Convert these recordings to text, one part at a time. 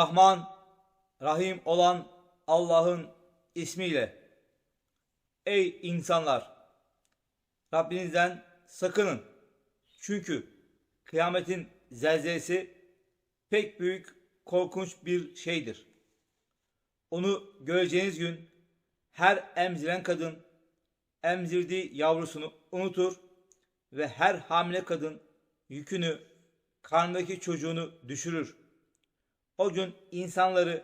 Rahman, Rahim olan Allah'ın ismiyle. Ey insanlar! Rabbinizden sakının. Çünkü kıyametin zelzelesi pek büyük, korkunç bir şeydir. Onu göreceğiniz gün her emziren kadın emzirdiği yavrusunu unutur ve her hamile kadın yükünü karnındaki çocuğunu düşürür. O gün insanları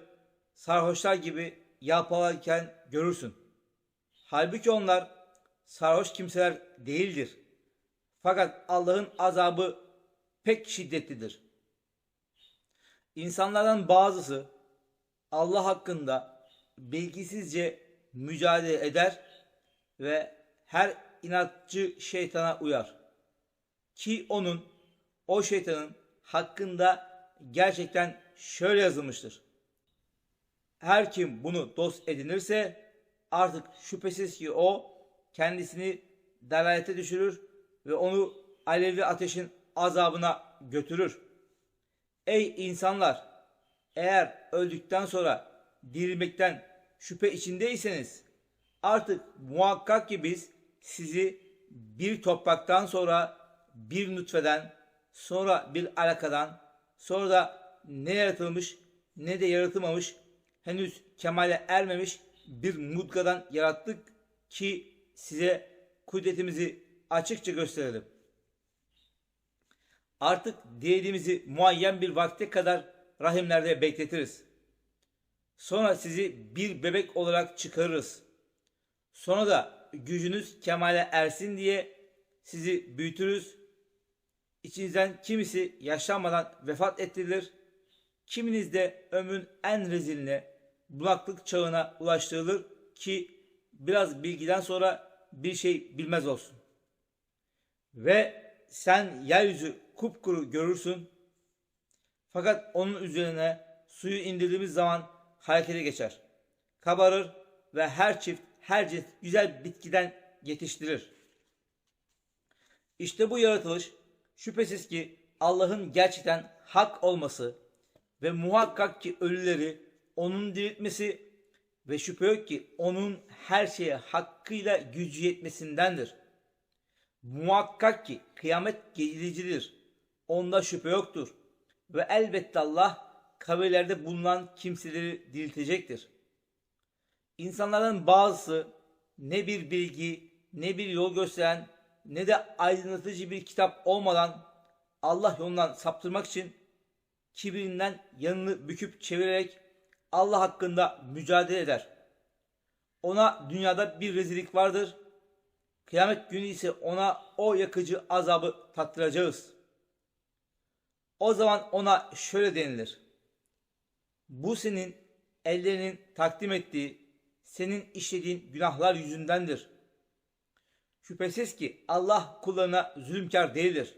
sarhoşlar gibi yalpalarken görürsün. Halbuki onlar sarhoş kimseler değildir. Fakat Allah'ın azabı pek şiddetlidir. İnsanlardan bazısı Allah hakkında bilgisizce mücadele eder ve her inatçı şeytana uyar. Ki onun, o şeytanın hakkında gerçekten şöyle yazılmıştır. Her kim bunu dost edinirse artık şüphesiz ki o kendisini dalalete düşürür ve onu alevli ateşin azabına götürür. Ey insanlar! Eğer öldükten sonra dirilmekten şüphe içindeyseniz artık muhakkak ki biz sizi bir topraktan sonra bir nutfeden sonra bir alakadan sonra da ne yaratılmış ne de yaratılmamış henüz kemale ermemiş bir mudgadan yarattık ki size kudretimizi açıkça gösterelim. Artık dilediğimizi muayyen bir vakte kadar rahimlerde bekletiriz. Sonra sizi bir bebek olarak çıkarırız. Sonra da gücünüz kemale ersin diye sizi büyütürüz. İçinizden kimisi yaşlanmadan vefat ettirilir. Kiminiz de ömrün en reziline, bulaklık çağına ulaştırılır ki biraz bilgiden sonra bir şey bilmez olsun. Ve sen yeryüzü kupkuru görürsün. Fakat onun üzerine suyu indirdiğimiz zaman harekete geçer. Kabarır ve her çift her cins güzel bitkiden yetiştirir. İşte bu yaratılış şüphesiz ki Allah'ın gerçekten hak olması ve muhakkak ki ölüleri onun diriltmesi ve şüphe yok ki onun her şeye hakkıyla gücü yetmesindendir. Muhakkak ki kıyamet gelicidir. Onda şüphe yoktur. Ve elbette Allah kabirlerde bulunan kimseleri diriltecektir. İnsanların bazısı ne bir bilgi, ne bir yol gösteren, ne de aydınlatıcı bir kitap olmadan Allah yolundan saptırmak için kibirinden yanını büküp çevirerek Allah hakkında mücadele eder. Ona dünyada bir rezillik vardır. Kıyamet günü ise ona o yakıcı azabı tattıracağız. O zaman ona şöyle denilir. Bu senin ellerinin takdim ettiği, senin işlediğin günahlar yüzündendir. Şüphesiz ki Allah kullarına zulümkar değildir.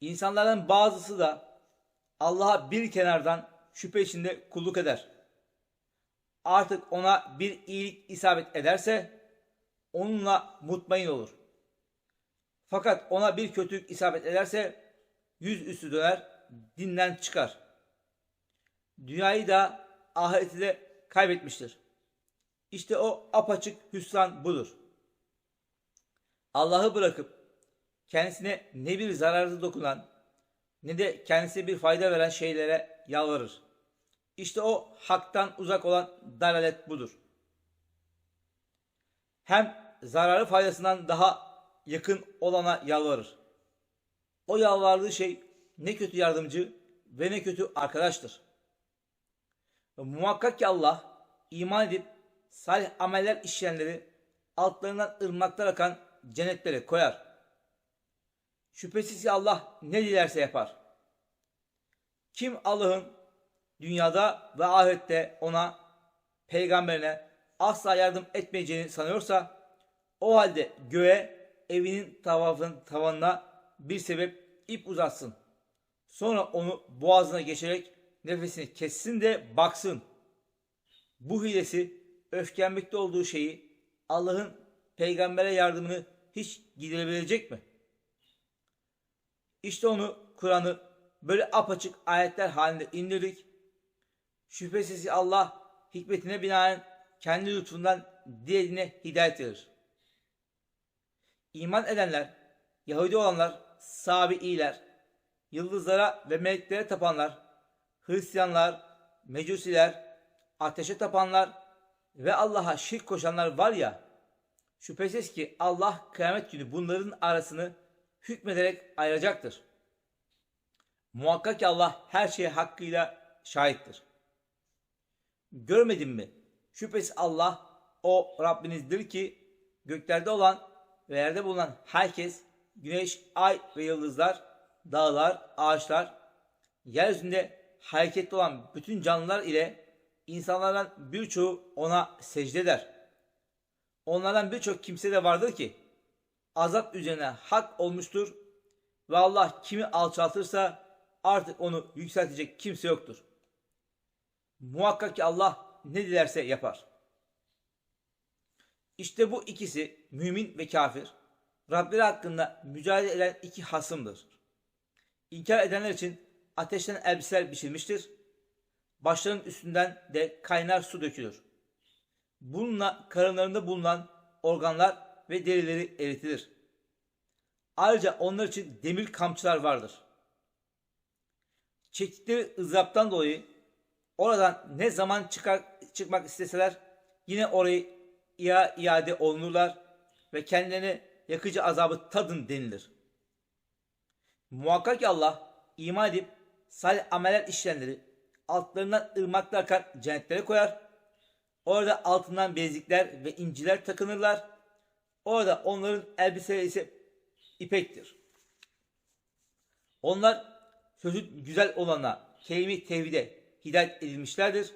İnsanların bazısı da Allah'a bir kenardan şüphe içinde kulluk eder. Artık ona bir iyilik isabet ederse onunla mutmain olur. Fakat ona bir kötülük isabet ederse yüz üstü döner, dinden çıkar. Dünyayı da ahireti de kaybetmiştir. İşte o apaçık hüsran budur. Allah'ı bırakıp kendisine ne bir zararı dokunan ne de kendisine bir fayda veren şeylere yalvarır. İşte o haktan uzak olan dalalet budur. Hem zararı faydasından daha yakın olana yalvarır. O yalvardığı şey ne kötü yardımcı ve ne kötü arkadaştır. Ve muhakkak ki Allah iman edip salih ameller işleyenleri altlarından ırmaklar akan cennetlere koyar. Şüphesiz ki Allah ne dilerse yapar. Kim Allah'ın dünyada ve ahirette ona, peygamberine asla yardım etmeyeceğini sanıyorsa o halde göğe evinin tavafın tavanına bir sebep ip uzatsın. Sonra onu boğazına geçerek nefesini kessin de baksın. Bu hilesi öfkelenmekte olduğu şeyi Allah'ın peygambere yardımını hiç giderebilecek mi? İşte onu Kur'an'ı böyle apaçık ayetler halinde indirdik. Şüphesiz Allah hikmetine binaen kendi lütfundan dilediğine hidayet verir. İman edenler, Yahudi olanlar, Sabi'iler, yıldızlara ve meleklere tapanlar, Hristiyanlar, Mecusiler, ateşe tapanlar ve Allah'a şirk koşanlar var ya, şüphesiz ki Allah kıyamet günü bunların arasını hükmederek ayıracaktır. Muhakkak ki Allah her şeye hakkıyla şahittir. Görmedin mi? Şüphesiz Allah o Rabbinizdir ki göklerde olan ve yerde bulunan herkes, güneş, ay ve yıldızlar, dağlar, ağaçlar, yeryüzünde hareketli olan bütün canlılar ile insanlardan birçoğu ona secde eder. Onlardan birçok kimse de vardır ki azap üzerine hak olmuştur ve Allah kimi alçaltırsa artık onu yükseltecek kimse yoktur. Muhakkak ki Allah ne dilerse yapar. İşte bu ikisi mümin ve kafir Rableri hakkında mücadele eden iki hasımdır. İnkar edenler için ateşten elbiseler biçilmiştir. Başlarının üstünden de kaynar su dökülür. Bununla karınlarında bulunan organlar ve derileri eritilir. Ayrıca onlar için demir kamçılar vardır. Çektikleri ızdıraptan dolayı oradan ne zaman çıkar, çıkmak isteseler yine orayı ia, iade olunurlar ve kendilerine yakıcı azabı tadın denilir. Muhakkak ki Allah iman edip salih ameller işleyenleri altlarından ırmaklar akar cennetlere koyar. Orada altından bilezikler ve inciler takınırlar. Orada onların elbiseleri ise ipektir. Onlar sözü güzel olana, kelime-i tevhide hidayet edilmişlerdir.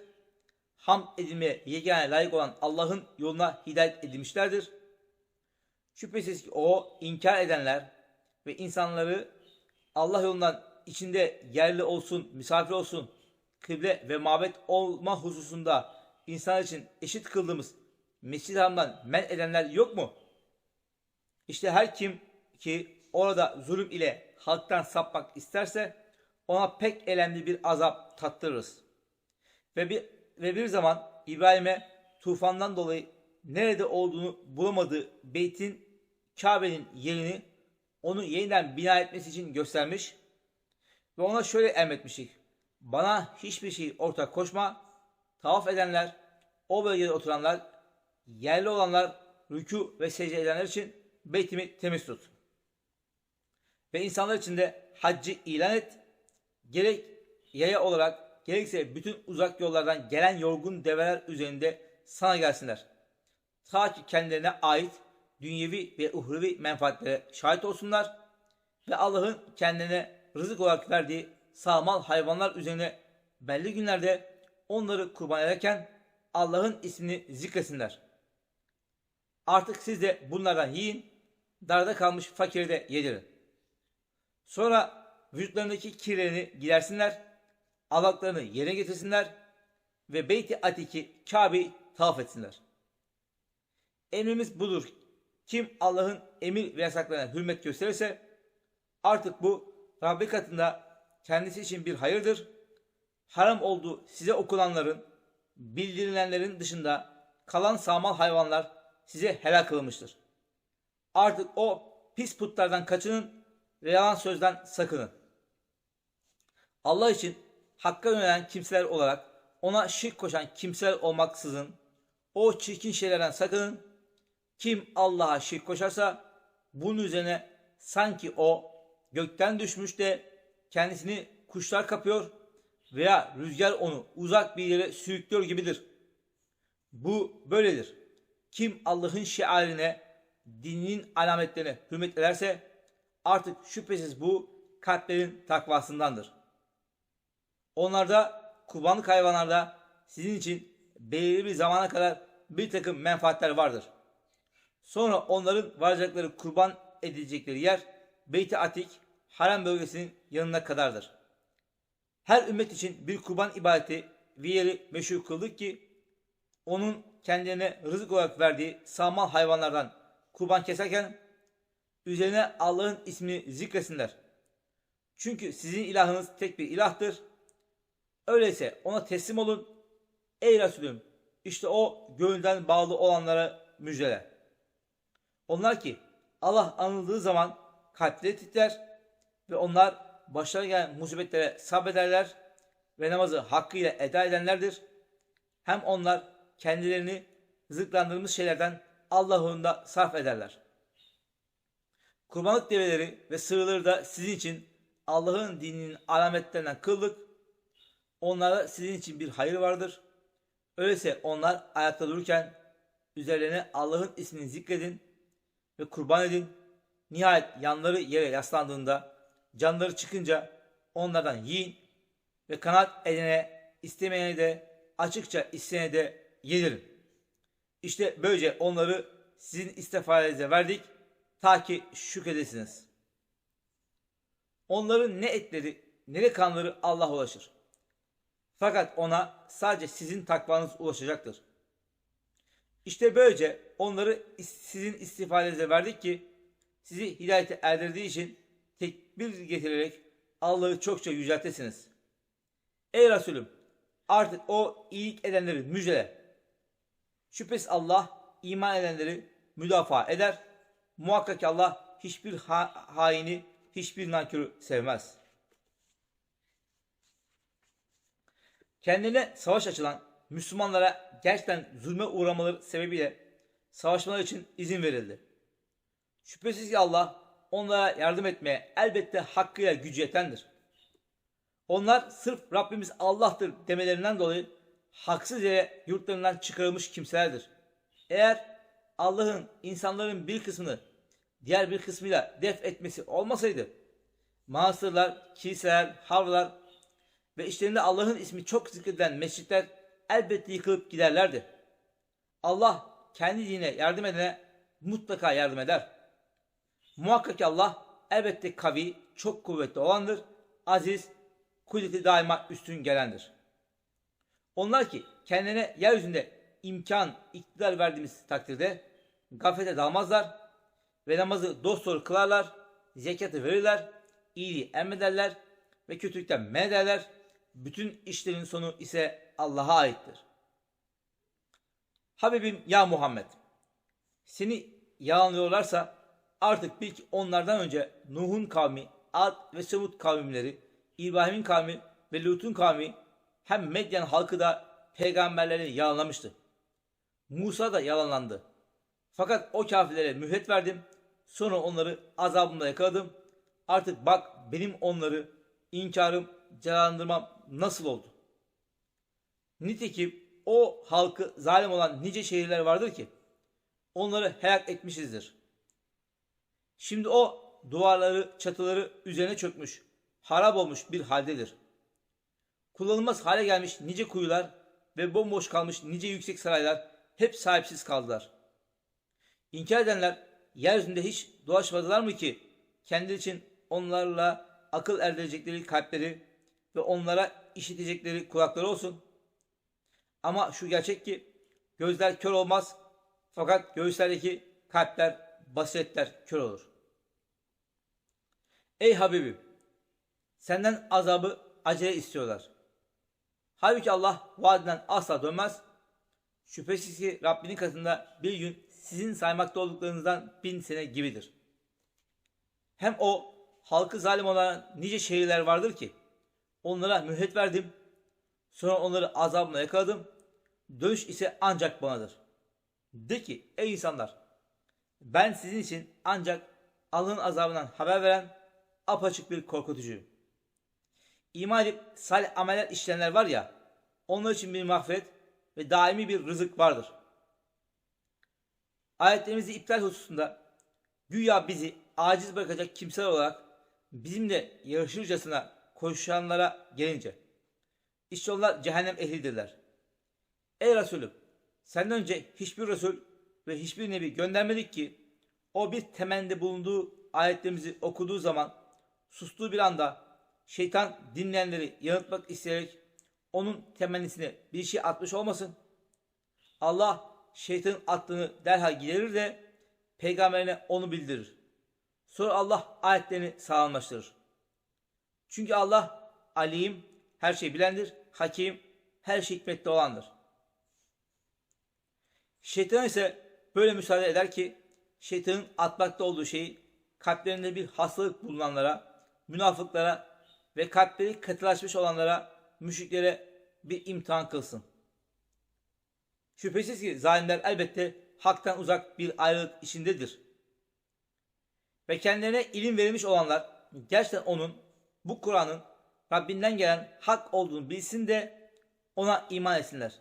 Hamd edilmeye yegane layık olan Allah'ın yoluna hidayet edilmişlerdir. Şüphesiz ki o inkar edenler ve insanları Allah yolundan içinde yerli olsun, misafir olsun, kıble ve mabet olma hususunda insan için eşit kıldığımız Haram'dan men edenler yok mu? İşte her kim ki orada zulüm ile halktan sapmak isterse ona pek elemli bir azap tattırırız. Ve bir, ve bir zaman İbrahim'e tufandan dolayı nerede olduğunu bulamadığı beytin Kabe'nin yerini onu yeniden bina etmesi için göstermiş ve ona şöyle emretmiştik. Bana hiçbir şey ortak koşma. Tavaf edenler, o bölgede oturanlar, yerli olanlar, rükû ve secde edenler için beytimi temiz tut. Ve insanlar için de haccı ilan et. Gerek yaya olarak gerekse bütün uzak yollardan gelen yorgun develer üzerinde sana gelsinler. Ta ki kendilerine ait dünyevi ve uhrevi menfaatlere şahit olsunlar ve Allah'ın kendine rızık olarak verdiği sağmal hayvanlar üzerine belli günlerde onları kurban ederken Allah'ın ismini zikresinler. Artık siz de bunlardan yiyin, darda kalmış fakiri de yedirin. Sonra vücutlarındaki kirlerini gidersinler, alaklarını yerine getirsinler ve Beyt-i Atik'i Kabe'yi tavaf etsinler. Emrimiz budur. Kim Allah'ın emir ve yasaklarına hürmet gösterirse artık bu Rabbi katında kendisi için bir hayırdır. Haram olduğu size okulanların, bildirilenlerin dışında kalan sağmal hayvanlar size helal kılınmıştır. Artık o pis putlardan kaçının ve yalan sözden sakının. Allah için hakka yönelen kimseler olarak ona şirk koşan kimseler olmaksızın o çirkin şeylerden sakının. Kim Allah'a şirk koşarsa bunun üzerine sanki o gökten düşmüş de kendisini kuşlar kapıyor veya rüzgar onu uzak bir yere sürüklüyor gibidir. Bu böyledir. Kim Allah'ın şiarine, dininin alametlerine hürmet ederse artık şüphesiz bu kalplerin takvasındandır. Onlarda kurbanlık hayvanlarda sizin için belirli bir zamana kadar bir takım menfaatler vardır. Sonra onların varacakları kurban edilecekleri yer Beyt-i Atik, harem bölgesinin yanına kadardır. Her ümmet için bir kurban ibadeti ve yeri meşhur kıldık ki onun kendilerine rızık olarak verdiği sağmal hayvanlardan kurban keserken üzerine Allah'ın ismini zikresinler. Çünkü sizin ilahınız tek bir ilahtır. Öyleyse ona teslim olun. Ey Resulüm işte o gönülden bağlı olanlara müjdele. Onlar ki Allah anıldığı zaman kalpleri titrer ve onlar başlarına gelen musibetlere sabrederler ve namazı hakkıyla eda edenlerdir. Hem onlar kendilerini rızıklandırılmış şeylerden Allah'ında sarf ederler. Kurbanlık develeri ve sığırları da sizin için Allah'ın dininin alametlerinden kıldık. Onlara sizin için bir hayır vardır. Öyleyse onlar ayakta dururken üzerlerine Allah'ın ismini zikredin ve kurban edin. Nihayet yanları yere yaslandığında canları çıkınca onlardan yiyin ve kanat edene istemeyene de açıkça isteyene de yedirin. İşte böylece onları sizin istifadenize verdik ta ki şükredesiniz. Onların ne etleri ne de kanları Allah ulaşır. Fakat ona sadece sizin takvanız ulaşacaktır. İşte böylece onları sizin istifadenize verdik ki sizi hidayete erdirdiği için tekbir getirerek Allah'ı çokça yüceltesiniz. Ey Resulüm artık o iyilik edenleri müjdele. Şüphesiz Allah iman edenleri müdafaa eder. Muhakkak ki Allah hiçbir ha- haini, hiçbir nankörü sevmez. Kendine savaş açılan Müslümanlara gerçekten zulme uğramaları sebebiyle savaşmaları için izin verildi. Şüphesiz ki Allah onlara yardım etmeye elbette hakkıyla gücü yetendir. Onlar sırf Rabbimiz Allah'tır demelerinden dolayı haksız yere yurtlarından çıkarılmış kimselerdir. Eğer Allah'ın insanların bir kısmını diğer bir kısmıyla def etmesi olmasaydı manastırlar, kiliseler, havralar ve işlerinde Allah'ın ismi çok zikredilen mescitler elbette yıkılıp giderlerdi. Allah kendi dinine yardım edene mutlaka yardım eder. Muhakkak ki Allah elbette kavi, çok kuvvetli olandır, aziz, kudreti daima üstün gelendir. Onlar ki kendine yeryüzünde imkan, iktidar verdiğimiz takdirde gaflete dalmazlar ve namazı dosdoğru kılarlar, zekatı verirler, iyiliği emrederler ve kötülükten men ederler. Bütün işlerin sonu ise Allah'a aittir. Habibim ya Muhammed, seni yalanlıyorlarsa artık bil ki onlardan önce Nuh'un kavmi, Ad ve Semud kavimleri, İbrahim'in kavmi ve Lut'un kavmi hem Medyen halkı da peygamberleri yalanlamıştı. Musa da yalanlandı. Fakat o kafirlere mühlet verdim. Sonra onları azabımda yakaladım. Artık bak benim onları inkarım, cezalandırmam nasıl oldu? Nitekim o halkı zalim olan nice şehirler vardır ki onları helak etmişizdir. Şimdi o duvarları, çatıları üzerine çökmüş, harap olmuş bir haldedir. Kullanılmaz hale gelmiş nice kuyular ve bomboş kalmış nice yüksek saraylar hep sahipsiz kaldılar. İnkar edenler yeryüzünde hiç dolaşmadılar mı ki kendi için onlarla akıl erdirecekleri kalpleri ve onlara işitecekleri kulakları olsun. Ama şu gerçek ki gözler kör olmaz fakat göğüslerdeki kalpler, basiretler kör olur. Ey Habibim! Senden azabı acele istiyorlar. Halbuki Allah vaadinden asla dönmez. Şüphesiz ki Rabbinin katında bir gün sizin saymakta olduklarınızdan bin sene gibidir. Hem o halkı zalim olan nice şehirler vardır ki onlara mühlet verdim. Sonra onları azabımla yakaladım. Dönüş ise ancak banadır. De ki ey insanlar ben sizin için ancak Allah'ın azabından haber veren apaçık bir korkutucuyum. İman edip salih ameller işleyenler var ya onlar için bir mağfiret ve daimi bir rızık vardır. Ayetlerimizi iptal hususunda güya bizi aciz bırakacak kimseler olarak bizimle yarışırcasına koşanlara gelince işte onlar cehennem ehlidirler. Ey Resulüm senden önce hiçbir Resul ve hiçbir Nebi göndermedik ki o bir temende bulunduğu ayetlerimizi okuduğu zaman sustuğu bir anda şeytan dinleyenleri yanıltmak isteyerek onun temennisine bir şey atmış olmasın. Allah şeytanın attığını derhal giderir de peygamberine onu bildirir. Sonra Allah ayetlerini sağlamlaştırır. Çünkü Allah alim, her şeyi bilendir, hakim, her şey hikmetli olandır. Şeytan ise böyle müsaade eder ki şeytanın atmakta olduğu şeyi kalplerinde bir hastalık bulunanlara, münafıklara ve kalpleri katılaşmış olanlara, müşriklere bir imtihan kılsın. Şüphesiz ki zalimler elbette haktan uzak bir ayrılık içindedir. Ve kendilerine ilim verilmiş olanlar gerçekten onun, bu Kur'an'ın Rabbinden gelen hak olduğunu bilsin de ona iman etsinler.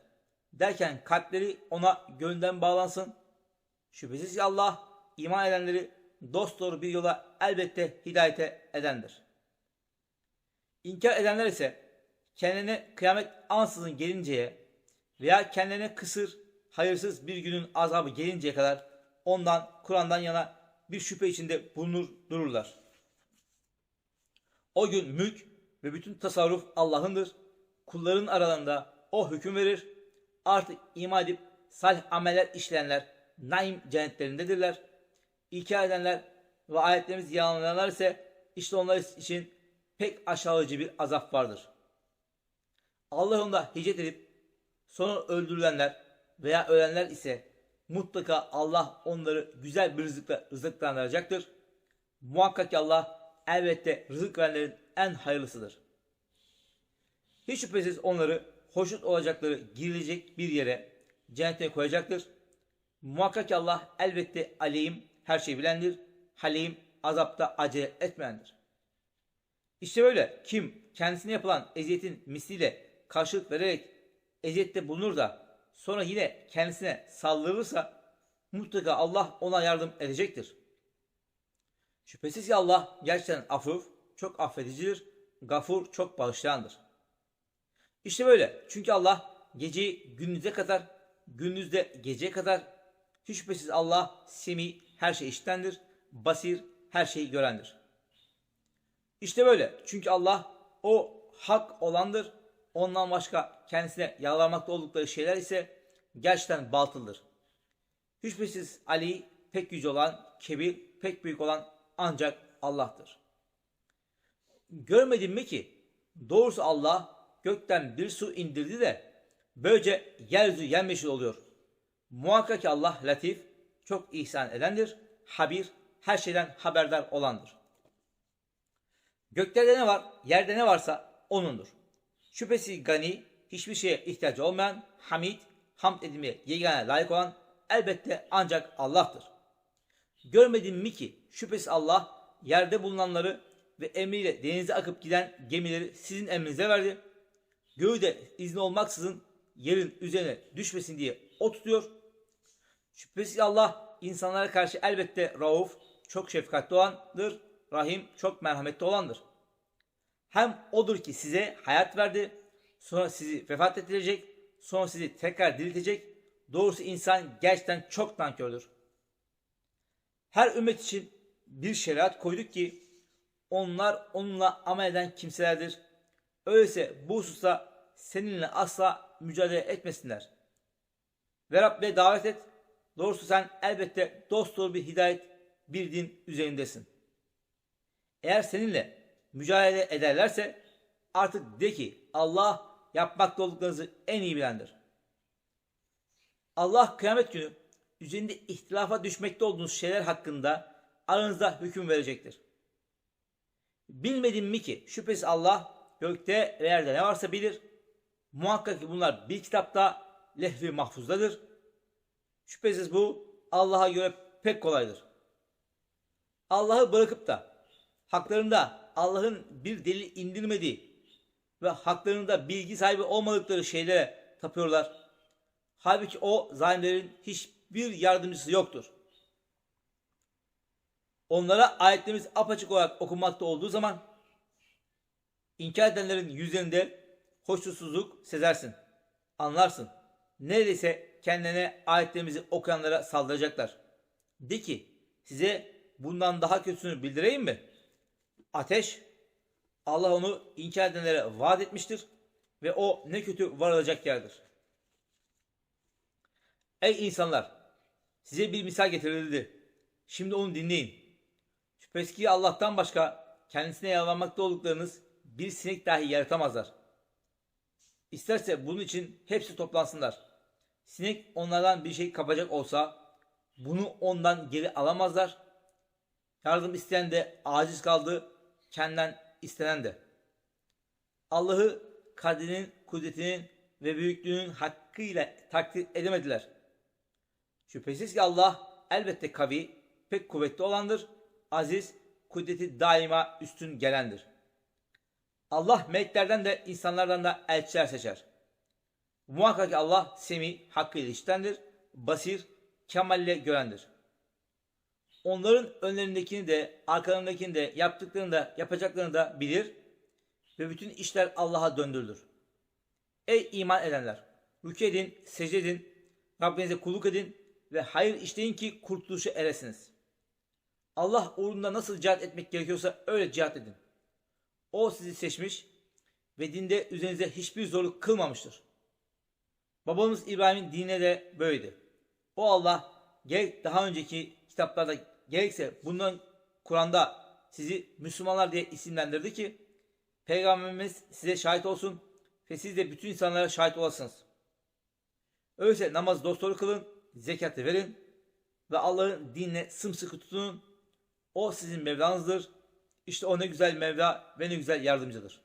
Derken kalpleri ona gönülden bağlansın. Şüphesiz ki Allah iman edenleri dosdoğru bir yola elbette hidayete edendir. İnkar edenler ise kendine kıyamet ansızın gelinceye veya kendilerine kısır, hayırsız bir günün azabı gelinceye kadar ondan, Kur'an'dan yana bir şüphe içinde bulunur dururlar. O gün mülk ve bütün tasarruf Allah'ındır. Kulların aralarında o hüküm verir. Artık iman edip salih ameller işleyenler naim cennetlerindedirler. İnkar edenler ve ayetlerimizi yalanlayanlar ise işte onlar için pek aşağılayıcı bir azap vardır. Allah onda hicret edip sonra öldürülenler veya ölenler ise mutlaka Allah onları güzel bir rızıkla rızıklandıracaktır. Muhakkak ki Allah elbette rızık verenlerin en hayırlısıdır. Hiç şüphesiz onları hoşnut olacakları girilecek bir yere cennete koyacaktır. Muhakkak ki Allah elbette alim, her şeyi bilendir. Halim, azapta acele etmeyendir. İşte böyle kim kendisine yapılan eziyetin misliyle karşılık vererek eziyette bulunur da sonra yine kendisine saldırırsa mutlaka Allah ona yardım edecektir. Şüphesiz ki Allah gerçekten afuf, çok affedicidir, gafur, çok bağışlayandır. İşte böyle. Çünkü Allah geceyi gündüze kadar, gündüzde geceye kadar hiç şüphesiz Allah semi, her şey iştendir, basir, her şeyi görendir. İşte böyle. Çünkü Allah o hak olandır. Ondan başka kendisine yalvarmakta oldukları şeyler ise gerçekten batıldır. Hiç şüphesiz Ali pek yüce olan, kebir, pek büyük olan ancak Allah'tır. Görmedin mi ki doğrusu Allah gökten bir su indirdi de böylece yeryüzü yemyeşil oluyor. Muhakkak ki Allah latif, çok ihsan edendir, habir, her şeyden haberdar olandır. Göklerde ne var, yerde ne varsa O'nundur. Şüphesiz gani, hiçbir şeye ihtiyacı olmayan, hamid, hamd edilmeye yegane layık olan elbette ancak Allah'tır. Görmedin mi ki şüphesiz Allah yerde bulunanları ve emriyle denize akıp giden gemileri sizin emrinize verdi. Göğü de izni olmaksızın yerin üzerine düşmesin diye o tutuyor. Şüphesiz Allah insanlara karşı elbette rauf, çok şefkatli olandır, rahim, çok merhametli olandır. Hem odur ki size hayat verdi, sonra sizi vefat ettirecek, sonra sizi tekrar diriltecek. Doğrusu insan gerçekten çok nankördür. Her ümmet için bir şeriat koyduk ki onlar onunla amel eden kimselerdir. Öyleyse bu hususta seninle asla mücadele etmesinler. Ve Rabbe davet et. Doğrusu sen elbette dost doğru bir hidayet, bir din üzerindesin. Eğer seninle mücadele ederlerse artık de ki Allah yapmakta olduklarınızı en iyi bilendir. Allah kıyamet günü üzerinde ihtilafa düşmekte olduğunuz şeyler hakkında aranızda hüküm verecektir. Bilmedin mi ki şüphesiz Allah gökte ve yerde ne varsa bilir. Muhakkak ki bunlar bir kitapta lehvi mahfuzdadır. Şüphesiz bu Allah'a göre pek kolaydır. Allah'ı bırakıp da haklarında Allah'ın bir delil indirmediği ve haklarında bilgi sahibi olmadıkları şeylere tapıyorlar. Halbuki o zalimlerin hiçbir yardımcısı yoktur. Onlara ayetlerimiz apaçık olarak okunmakta olduğu zaman inkar edenlerin yüzlerinde hoşnutsuzluk sezersin. Anlarsın. Neredeyse kendine ayetlerimizi okuyanlara saldıracaklar. De ki size bundan daha kötüsünü bildireyim mi? Ateş Allah onu inkar edenlere vaat etmiştir ve o ne kötü varılacak yerdir. Ey insanlar! Size bir misal getirildi. Şimdi onu dinleyin. Şüphesiz ki Allah'tan başka kendisine yalvarmakta olduklarınız bir sinek dahi yaratamazlar. İsterse bunun için hepsi toplansınlar. Sinek onlardan bir şey kapacak olsa bunu ondan geri alamazlar. Yardım isteyen de aciz kaldı, kendinden istenen de. Allah'ı kadrinin, kudretinin ve büyüklüğünün hakkıyla takdir edemediler. Şüphesiz ki Allah elbette kavi, pek kuvvetli olandır, aziz, kudreti daima üstün gelendir. Allah meleklerden de insanlardan da elçiler seçer. Muhakkak ki Allah semi hakkıyla iştendir, basir, kemalle görendir. Onların önlerindekini de arkalarındakini de yaptıklarını da yapacaklarını da bilir ve bütün işler Allah'a döndürülür. Ey iman edenler! Rükû edin, secde edin, Rabbinize kulluk edin ve hayır işleyin ki kurtuluşa eresiniz. Allah uğrunda nasıl cihat etmek gerekiyorsa öyle cihat edin. O sizi seçmiş ve dinde üzerinize hiçbir zorluk kılmamıştır. Babamız İbrahim'in dinine de böyleydi. O Allah gerek daha önceki kitaplarda gerekse bundan Kur'an'da sizi Müslümanlar diye isimlendirdi ki Peygamberimiz size şahit olsun ve siz de bütün insanlara şahit olasınız. Öyleyse namaz dosdoğru kılın, zekatı verin ve Allah'ın dinine sımsıkı tutunun. O sizin Mevlanızdır. İşte o ne güzel Mevla ve ne güzel yardımcıdır.